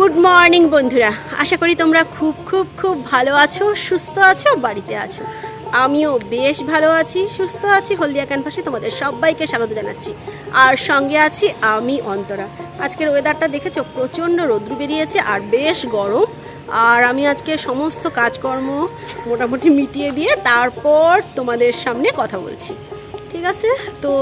Good morning বন্ধুরা। আশা করি তোমরা খুব খুব খুব ভালো আছো, সুস্থ আছো, বাড়িতে আছো। আমিও বেশ ভালো আছি, সুস্থ আছি, হলদিয়া ক্যানভাসে তোমাদের সবাইকে স্বাগত জানাচ্ছি। আর সঙ্গে আছি আমি, অন্তরা। আজকের ওয়েদারটা দেখেছ? প্রচণ্ড রৌদ্র বেরিয়েছে আর বেশ গরম। আর আমি আজকে সমস্ত কাজকর্ম মোটামুটি মিটিয়ে দিয়ে তারপর তোমাদের সামনে কথা বলছি। ঠিক আছে? তো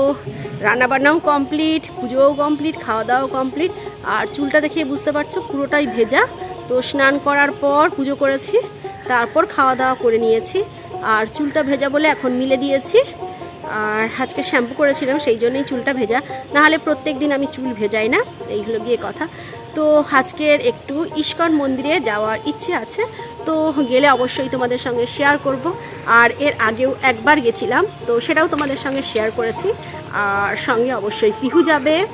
রান্নাবান্নাও কমপ্লিট পুজোও কমপ্লিট খাওয়া দাওয়াও কমপ্লিট আর চুলটা দেখে বুঝতে পারছ, পুরোটাই ভেজা। তো স্নান করার পর পুজো করেছি, তারপর খাওয়া দাওয়া করে নিয়েছি। আর চুলটা ভেজা বলে এখন মিলে দিয়েছি। আর আজকে শ্যাম্পু করেছিলাম, সেই জন্যই চুলটা ভেজা। নাহলে প্রত্যেক দিন আমি চুল ভেজাই না, এই হলো গিয়ে কথা। তো আজকের একটু ইস্কন মন্দিরে যাওয়ার ইচ্ছে আছে, তো গেলে অবশ্যই তোমাদের সঙ্গে শেয়ার করব। আর এর আগেও একবার গেছিলাম, তো সেটাও তোমাদের সঙ্গে শেয়ার করেছি। আর সঙ্গে অবশ্যই পিহু যাবে।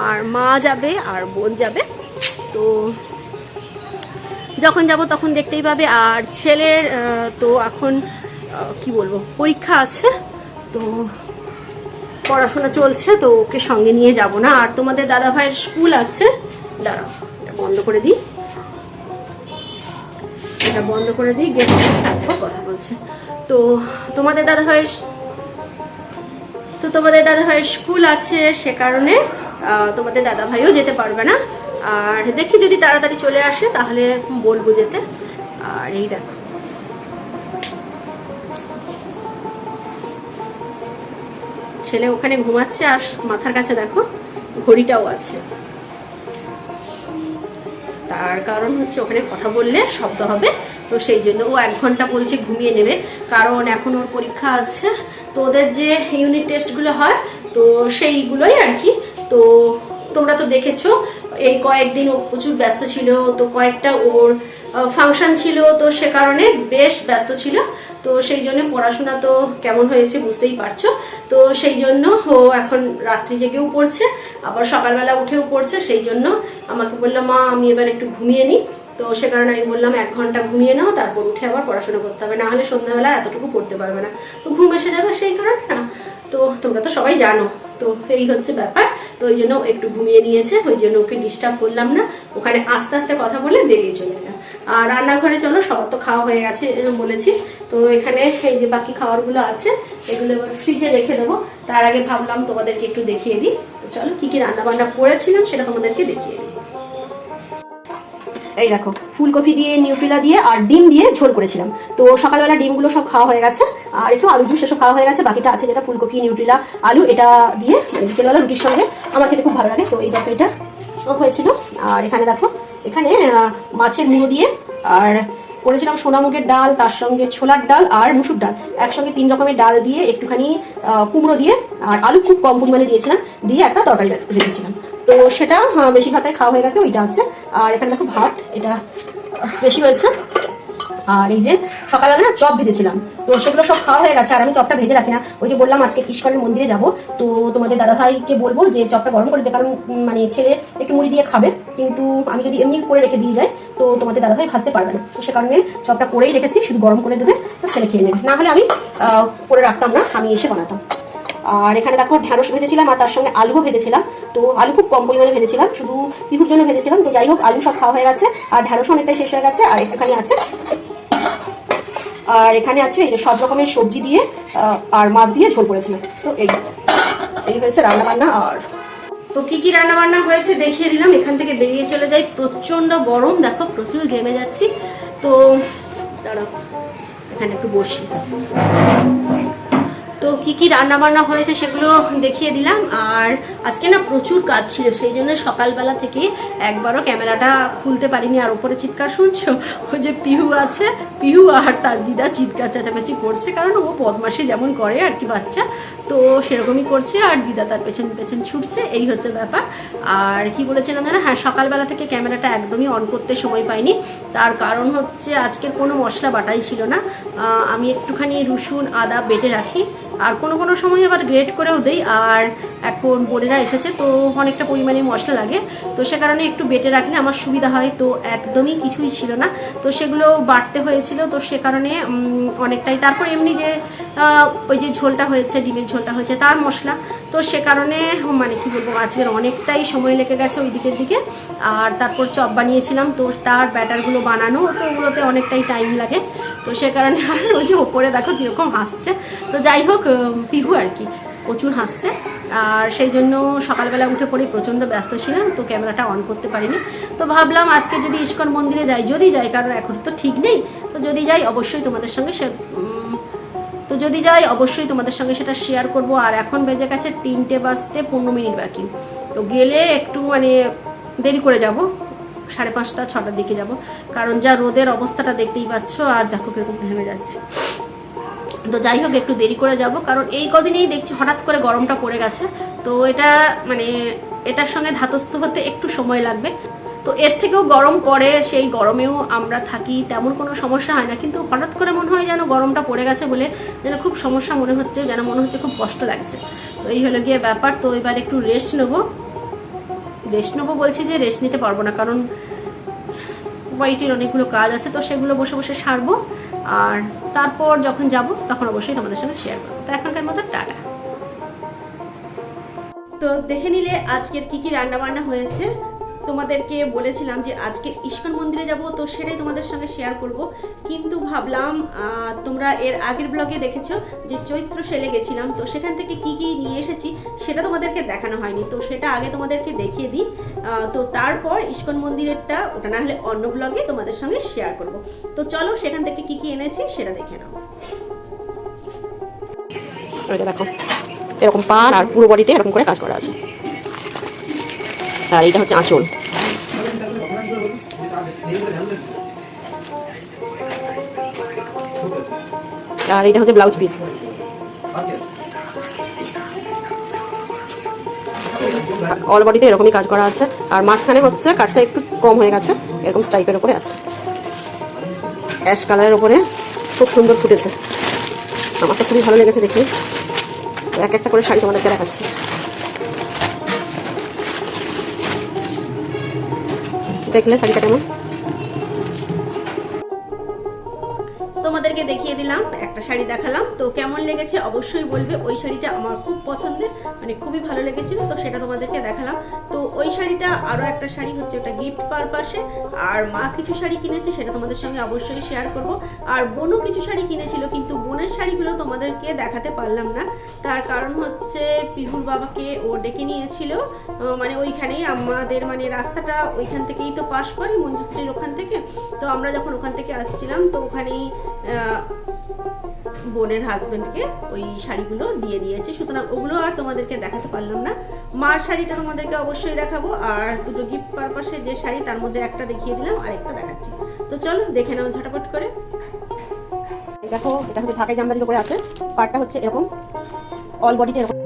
আর মা যাবে আর বোন যাবে। তো যখন যাব তখন দেখতেই পাবে। আর ছেলের তো এখন কি বলব, পরীক্ষা আছে। তো পড়াশোনা চলছে, তো ওকে সঙ্গে নিয়ে যাব না। আর তোমাদের দাদা ভাইয়ের স্কুল আছে। দাঁড়াও, এটা বন্ধ করে দিই। এটা বন্ধ করে দিই গেট কথা বলছে। তো তোমাদের দাদা ভাইয়ের, তো তোমাদের দাদা ভাইয়ের স্কুল আছে সে কারণে তোমাদের দাদা ভাইও যেতে পারবে না। আর দেখি যদি তাড়াতাড়ি চলে আসে, তাহলে বলব যেতে। আর এই দেখো। ছেলে ওখানে ঘুমাচ্ছে, আর মাথার কাছে দেখো, ঘড়িটাও আছে। তার কারণ হচ্ছে ওখানে কথা বললে শব্দ হবে, তো সেই জন্য ও এক ঘণ্টা বলছে ঘুমিয়ে নেবে। কারণ এখন ওর পরীক্ষা আছে। তো ওদের যে ইউনিট টেস্টগুলো হয়, তো সেইগুলোই আর কি তো তোমরা তো দেখেছ, এই কয়েকদিন ও প্রচুর ব্যস্ত ছিল, তো কয়েকটা ওর ফাংশন ছিল, তো সে কারণে বেশ ব্যস্ত ছিল। তো সেই জন্য পড়াশোনা তো কেমন হয়েছে বুঝতেই পারছ। তো সেই জন্য ও এখন রাত্রি জেগেও পড়ছে, আবার সকালবেলা উঠেও পড়ছে, সেই জন্য আমাকে বলল, মা, আমি এবার একটু ঘুমিয়ে নিই। তো সে কারণে আমি বললাম, এক ঘণ্টা ঘুমিয়ে নাও, তারপর উঠে আবার পড়াশোনা করতে হবে। না হলে সন্ধ্যাবেলা এতটুকু পড়তে পারবে না। তো ঘুম এসে যাবে সেই কারণে না। তো তোমরা তো সবাই জানো। তো এই হচ্ছে ব্যাপার। তো ওই জন্য একটু ঘুমিয়ে নিয়েছে, ওই জন্য ওকে ডিস্টার্ব করলাম না। ওখানে আস্তে আস্তে কথা বলে বেরিয়ে চলে এলাম। আর রান্নাঘরে চলো, সবার তো খাওয়া হয়ে গেছে বলেছি। তো এখানে এই যে বাকি খাবারগুলো আছে, এগুলো এবার ফ্রিজে রেখে দেবো। তার আগে ভাবলাম তোমাদেরকে একটু দেখিয়ে দিই। তো চলো, কি কি রান্না বান্না করেছিলাম সেটা তোমাদেরকে দেখিয়ে এই দেখো, ফুলকপি দিয়ে, নিউট্রিলা দিয়ে আর ডিম দিয়ে ঝোল করেছিলাম। তো সকালবেলা ডিমগুলো সব খাওয়া হয়ে গেছে। আর একটু আলু জুস এসব খাওয়া হয়ে গেছে। বাকিটা আছে যেটা ফুলকপি, নিউট্রিলা, আলু, এটা দিয়ে বিকেলবেলা রুটির সঙ্গে আমার খেতে খুব ভালো লাগে। তো এই দেখো, এটা হয়েছিল। আর এখানে দেখো, এখানে মাছের মুড়ো দিয়ে আর করেছিলাম সোনামুগের ডাল, তার সঙ্গে ছোলার ডাল আর মুসুর ডাল। একসঙ্গে তিন রকমের ডাল দিয়ে একটুখানি কুমড়ো দিয়ে আর আলু খুব কম পরিমাণে দিয়েছিলাম। দিয়ে একটা তরকারি রেখেছিলাম। তো সেটা বেশিরভাগটাই খাওয়া হয়ে গেছে। ওইটা আছে। আর এখানে দেখো ভাত, এটা বেশি হয়েছে। আর এই যে সকালবেলা না চপ ভেজেছিলাম। তো সেগুলো সব খাওয়া হয়ে গেছে, আর আমি চপটা ভেজে রাখি না। ওই যে বললাম আজকে ইস্কনের মন্দিরে যাব। তো তোমাদের দাদাভাইকে বলব যে চপটা গরম করে দিতে, কারণ মানে ছেলে একটু মুড়ি দিয়ে খাবে। কিন্তু আমি যদি এমনি করে রেখে দিয়ে যাই, তো তোমাদের দাদাভাই ভাজতে পারবে না। তো সে কারণে চপটা করেই রেখেছি, শুধু গরম করে দেবে, তো ছেলে খেয়ে নেবে। না হলে আমি করে রাখতাম না, আমি এসে বানাতাম। আর এখানে দেখো ঢ্যাঁড়স ভেজেছিলাম আর তার সঙ্গে আলুও ভেজেছিলাম। তো আলু খুব কম পরিমাণে ভেজেছিলাম, শুধু পিহুর জন্য ভেজেছিলাম। তো যাই হোক, আলু সব খাওয়া হয়ে গেছে আর ঢ্যাঁড়স অনেকটাই শেষ হয়ে গেছে। আর একটুখানি আছে, আর এখানে আছে সব রকমের সবজি দিয়ে আর মাছ দিয়ে ঝোল করেছিলাম তো এই এই হয়েছে রান্না বান্না আর তো কি কি রান্না বান্না হয়েছে দেখিয়ে দিলাম। এখান থেকে বেরিয়ে চলে যাই। প্রচণ্ড গরম, দেখো প্রচুর ঘেমে যাচ্ছি। তো দাঁড়াও, এখানে একটু বসি। তো কি কি রান্না বান্না হয়েছে সেগুলো দেখিয়ে দিলাম। আর আজকে না প্রচুর কাজ ছিল, সেই জন্য সকালবেলা থেকে একবারও ক্যামেরাটা খুলতে পারিনি আর ওপরে চিৎকার শুনছো? ওই যে পিহু আছে, পিহু আর তার দিদা চিৎকার চেঁচামেচি করছে, কারণ ও বদমাসি যেমন করে আর কি বাচ্চা। তো সেরকমই করছে আর দিদা তার পেছন পেছন ছুটছে, এই হচ্ছে ব্যাপার। আর কি বলেছিলাম জানা? হ্যাঁ সকালবেলা থেকে ক্যামেরাটা একদমই অন করতে সময় পাইনি। তার কারণ হচ্ছে আজকের কোনো মশলা বাটাই ছিল না। আমি একটুখানি রসুন, আদা বেটে রাখি। আর কোনো কোনো সময় আবার গ্রেট করেও দেই। আর এখন বোনেরা এসেছে, তো অনেকটা পরিমাণে মশলা লাগে। তো সে কারণে একটু বেটে রাখলে আমার সুবিধা হয়। তো একদমই কিছুই ছিল না। তো সেগুলো বাটতে হয়েছিল, তো সে কারণে অনেকটাই। তারপর এমনি যে ওই যে ঝোলটা হয়েছে, ডিমের ঝোলটা হয়েছে, তার মশলা। তো সে কারণে মানে কি বলব, আজকের অনেকটাই সময় লেগে গেছে ওই দিকের দিকে। আর তারপর চপ বানিয়েছিলাম, তো তার ব্যাটারগুলো বানানো, তো ওগুলোতে অনেকটাই টাইম লাগে। তো সে কারণে আর ওই যে ওপরে দেখো কীরকম হাসছে তো যাই হোক পিহু আর কি। প্রচুর হাসছে। আর সেই জন্য সকালবেলা উঠে পড়ে, প্রচণ্ড ব্যস্ত ছিলাম, তো ক্যামেরাটা অন করতে পারিনি। তো ভাবলাম আজকে যদি ইস্কন মন্দিরে যাই, যদি যাই, কারণ এখন তো ঠিক নেই, তো যদি যাই, অবশ্যই তোমাদের সঙ্গে সে তো যদি যাই, অবশ্যই তোমাদের সঙ্গে সেটা শেয়ার করব। আর এখন বেজে গেছে তিনটে বাজতে পনেরো মিনিট বাকি। তো গেলে একটু মানে দেরি করে যাব, সাড়ে পাঁচটা, ছটার দিকে যাব। কারণ যা রোদের অবস্থাটা দেখতেই পাচ্ছ, আর দেখো কীরকম ভেঙে যাচ্ছে। তো যাই হোক, একটু দেরি করে যাব, কারণ এই কদিনেই দেখছি হঠাৎ করে গরমটা পড়ে গেছে। তো এটা মানে এটার সঙ্গে ধাতস্থ হতে একটু সময় লাগবে। তো এর থেকেও গরম পড়ে, সেই গরমেও আমরা থাকি, তেমন কোনো সমস্যা হয় না। কিন্তু হঠাৎ করে মনে হয় যেন গরমটা পড়ে গেছে বলে যেন খুব সমস্যা মনে হচ্ছে, যেন মনে হচ্ছে খুব কষ্ট লাগছে। তো এই হলো গিয়ে ব্যাপার। তো এবার একটু রেস্ট নেব। রেস্ট নেব বলছি যে রেস্ট নিতে পারব না, কারণ বাড়িটির অনেকগুলো কাজ আছে, তো সেগুলো বসে বসে সারবো। আর তারপর যখন যাব, তখন অবশ্যই তোমাদের সঙ্গে শেয়ার করব। তো এখনকার মতো টাটা। তো দেখে নিলে আজকের কি কি রান্না বান্না হয়েছে? তোমাদেরকে বলেছিলাম যে আজকে ইস্কন মন্দিরে যাব, তো সেটাই তোমাদের সঙ্গে শেয়ার করব। কিন্তু ভাবলাম তোমরা এর আগের ব্লগে দেখেছ যে চৈত্র সেলে গেছিলাম, তো সেখান থেকে কি কি নিয়ে এসেছি সেটা তোমাদেরকে দেখানো হয়নি, তো সেটা আগে তোমাদেরকে দেখিয়ে দিই। তো তারপর ইস্কন মন্দিরেরটা, ওটা না হলে অন্য ব্লগে তোমাদের সঙ্গে শেয়ার করব। তো চলো, সেখান থেকে কি কি এনেছি সেটা দেখে নাও। দেখো, এরকম পান আর পুরো বডিতে এরকম করে কাজ করা আছে। আর এইটা হচ্ছে আঁচল আর এটা হচ্ছে ব্লাউজ পিস অল বডিতে এরকমই কাজ করা আছে। আর মাঝখানে হচ্ছে কাজটা একটু কম হয়ে গেছে, এরকম স্টাইপের উপরে আছে। অ্যাশ কালারের উপরে খুব সুন্দর ফুটেছে। আমার তো খুবই ভালো লেগেছে দেখি। এক একটা করে শাড়ি তোমাদেরকে দেখাচ্ছি। দেখলে শাড়িটা কেমন? তোমাদেরকে দেখিয়ে দিলাম, একটা শাড়ি দেখালাম। তো কেমন লেগেছে অবশ্যই বলবে। ওই শাড়িটা আমার খুব পছন্দের মানে খুবই ভালো লেগেছিল, তো সেটা তোমাদেরকে দেখালাম। তো ওই শাড়িটা আরও একটা শাড়ি হচ্ছে ওটা গিফট পারপাসে আর মা কিছু শাড়ি কিনেছে, সেটা তোমাদের সঙ্গে অবশ্যই শেয়ার করব। আর বোনও কিছু শাড়ি কিনেছিল, কিন্তু বোনের শাড়িগুলো তোমাদেরকে দেখাতে পারলাম না। তার কারণ হচ্ছে পিহুর বাবাকে ও ডেকে নিয়েছিল। মানে ওইখানেই আমাদের মানে রাস্তাটা ওইখান থেকেই তো পাশ করে, মঞ্জুশ্রীর ওখান থেকে। তো আমরা যখন ওখান থেকে আসছিলাম, তো ওখানেই আহ, বোনের হাজবেন্ডকে ওই শাড়িগুলো দিয়ে দিয়েছে। সুতরাং ওগুলো আর তোমাদেরকে দেখাতে পারলাম না। মার শাড়িটা তোমাদেরকে অবশ্যই দেখাবো। আর দুটো গিফট পারপাসে যে শাড়ি তার মধ্যে একটা দেখিয়ে দিলাম আর একটা দেখাচ্ছি। তো চলো দেখে নাও ঝটাপট করে। দেখো এটা হচ্ছে ঢাকাই জামদানির উপরে আছে। পার্টটা হচ্ছে এরকম অল বডিতে এরকম।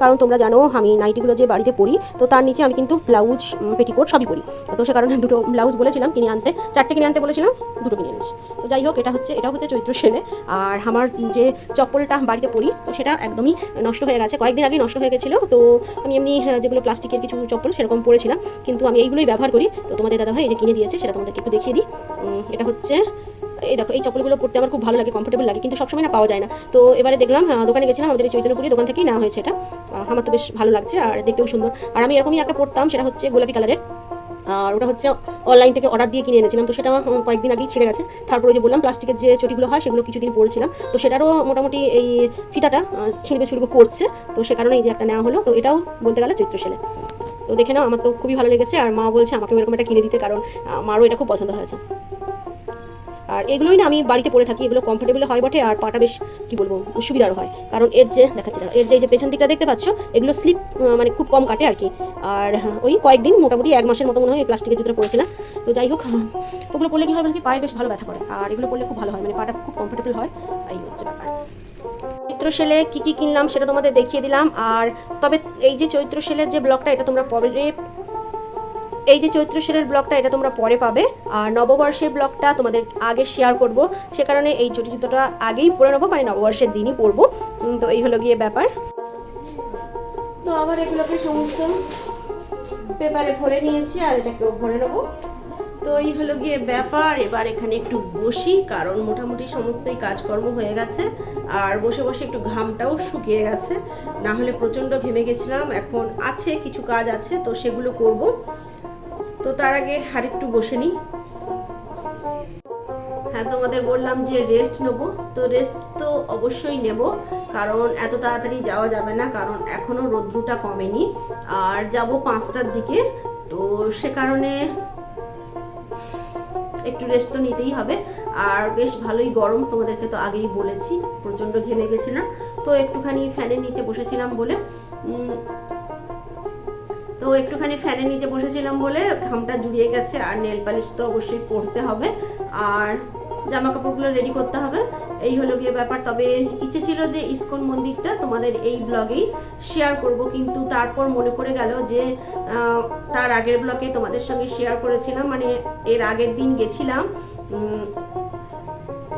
কারণ তোমরা জানো, আমি নাইটিগুলো যে বাড়িতে পরি, তো তার নিচে আমি কিন্তু ব্লাউজ পেটিকোট সবই পরি। তো সে কারণে দুটো ব্লাউজ বলেছিলাম কিনে আনতে, চারটে কিনে আনতে বলেছিলাম, দুটো কিনে এনেছি। তো যাই হোক, এটা হচ্ছে এটা হচ্ছে চৈত্র সেলে। আর আমার যে চপ্পলটা বাড়িতে পরি, তো সেটা একদমই নষ্ট হয়ে গেছে, কয়েকদিন আগে নষ্ট হয়ে গেছিল। তো আমি এমনি যেগুলো প্লাস্টিকের কিছু চপ্পল, সেরকম পরেছিলাম। কিন্তু আমি এইগুলোই ব্যবহার করি। তো তোমাদের দাদাভাই এই যে কিনে দিয়েছে, সেটা তোমাদেরকে একটু দেখিয়ে দিই। এটা হচ্ছে, এই দেখো, এই চপ্পলগুলো পড়তে আমার খুব ভালো লাগে কমফোর্টেবল লাগে, কিন্তু সবসময় না পাওয়া যায় না। তো এবারে দেখলাম দোকানে গেছিলাম, আমাদের চৈতন্যপুরি দোকান থেকেই নেওয়া হয়েছে এটা। আমার তো বেশ ভালো লাগছে আর দেখতেও সুন্দর। আর আমি এরকমই একটা পরতাম, সেটা হচ্ছে গোলাপি কালারের। আর ওটা হচ্ছে অনলাইন থেকে অর্ডার দিয়ে কিনে এনেছিলাম, তো সেটা কয়েকদিন আগেই ছিঁড়ে গেছে। তারপরে যে বললাম, প্লাস্টিকের যে চটিগুলো হয়, সেগুলো কিছুদিন পরেছিলাম। তো সেটারও মোটামুটি এই ফিতাটা ছিঁড়বে ছুড়বে করছে। তো সে কারণে এই যে একটা নেওয়া হলো। তো এটাও বলতে গেলে চৈত্র সেলে। তো দেখে নাও, আমার তো খুবই ভালো লেগেছে। আর মা বলছে আমাকে এরকম একটা কিনে দিতে। কারণ মারও এটা খুব পছন্দ হয়েছে। আর এগুলোই না আমি বাড়িতে পরে থাকি, এগুলো কমফোর্টেবল হয় বটে, আর পাটা বেশ, কি বলব, সুবিধারও হয়। কারণ এর যে, দেখাচ্ছি এর যে যে পেছন দিকটা দেখতে পাচ্ছ, এগুলো স্লিপ মানে খুব কম কাটে আর কি। আর ওই কয়েকদিন মোটামুটি এক মাসের মতো মনে হয় এই প্লাস্টিকের জুতোটা পড়েছিলাম তো যাই হোক, ওগুলো পরলে কি হয় বলতে, পায়ে বেশ ভালো ব্যথা করে। আর এগুলো পরলে খুব ভালো হয় মানে পাটা খুব কমফোর্টেবল হয়, এই হচ্ছে ব্যাপার। চৈত্র সেলে কী কী কিনলাম সেটা তোমাদের দেখিয়ে দিলাম। আর তবে এই যে চৈত্র সেলের যে ব্লগটা, এটা তোমরা পরে এই যে চৈত্র সেলের ব্লগটা, এটা তোমরা পরে পাবে। আর নববর্ষের ব্লগটা তোমাদের আগে শেয়ার করব। সে কারণে এই চটি জুতোটা আগেই পরে নেব মানে নববর্ষের দিনই পরবো তো এই হলো গিয়ে ব্যাপার। তো আবার এগুলোকে সমস্ত পেপারে ভরে নিয়েছি, আর এটাকেও ভরে নেব। তো এই হলো গিয়ে ব্যাপার। এবার এখানে একটু বসি, কারণ মোটামুটি সমস্তই কাজকর্ম হয়ে গেছে। আর বসে বসে একটু ঘামটাও শুকিয়ে গেছে। না হলে প্রচণ্ড ঘেমে গেছিলাম। এখন আছে, কিছু কাজ আছে, তো সেগুলো করব। তো তার আগে আর একটু বসে নিই। হ্যাঁ তোমাদের বললাম যে রেস্ট নেব। তো রেস্ট তো অবশ্যই নেব, কারণ এত তাড়াতাড়ি যাওয়া যাবে না, কারণ এখনও রৌদ্রটা কমেনি। আর যাব পাঁচটার দিকে, তো সে কারণে একটু রেস্ট তো নিতেই হবে। আর বেশ ভালোই গরম, তোমাদেরকে তো আগেই বলেছি, প্রচণ্ড ঘেমে গেছিলাম। তো একটুখানি ফ্যানের নিচে বসেছিলাম বলে তো একটুখানি ফ্যানের নিচে বসেছিলাম বলে ঘামটা জুড়িয়ে গেছে, আর নেল পালিশ তো অবশ্যই পরতে হবে। আর জামা কাপড়গুলো রেডি করতে হবে। এই হলো গিয়ে ব্যাপার। তবে ইচ্ছে ছিল যে ইস্কন মন্দিরটা তোমাদের এই ব্লগেই শেয়ার করব, কিন্তু তারপর মনে পড়ে গেল যে তার আগের ব্লগে তোমাদের সঙ্গে শেয়ার করেছিলাম। মানে এর আগের দিন গেছিলাম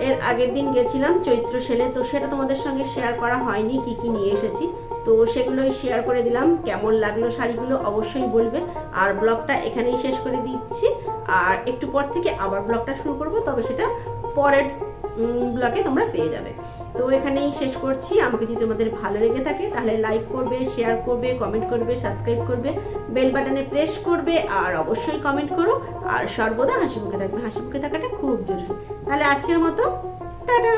এর আগের দিন গেছিলাম চৈত্র সেলে। তো সেটা তোমাদের সঙ্গে শেয়ার করা হয়নি, কি কি নিয়ে এসেছি। তো সেগুলোই শেয়ার করে দিলাম। কেমন লাগল শাড়িগুলো অবশ্যই বলবে। আর ব্লগটা এখানেই শেষ করে দিচ্ছি। আর একটু পর থেকে আবার ব্লগটা শুরু করব, তবে সেটা পরের ব্লগে তোমরা পেয়ে যাবে। তো এখানেই শেষ করছি। আমাকে যদি তোমাদের ভালো লেগে থাকে, তাহলে লাইক করবে শেয়ার করবে কমেন্ট করবে সাবস্ক্রাইব করবে বেল বাটনে প্রেস করবে, আর অবশ্যই কমেন্ট করো। আর সর্বদা হাসি মুখে থাকবে। হাসি মুখে থাকাটা খুব জরুরি। তাহলে আজকের মতো, টাটা!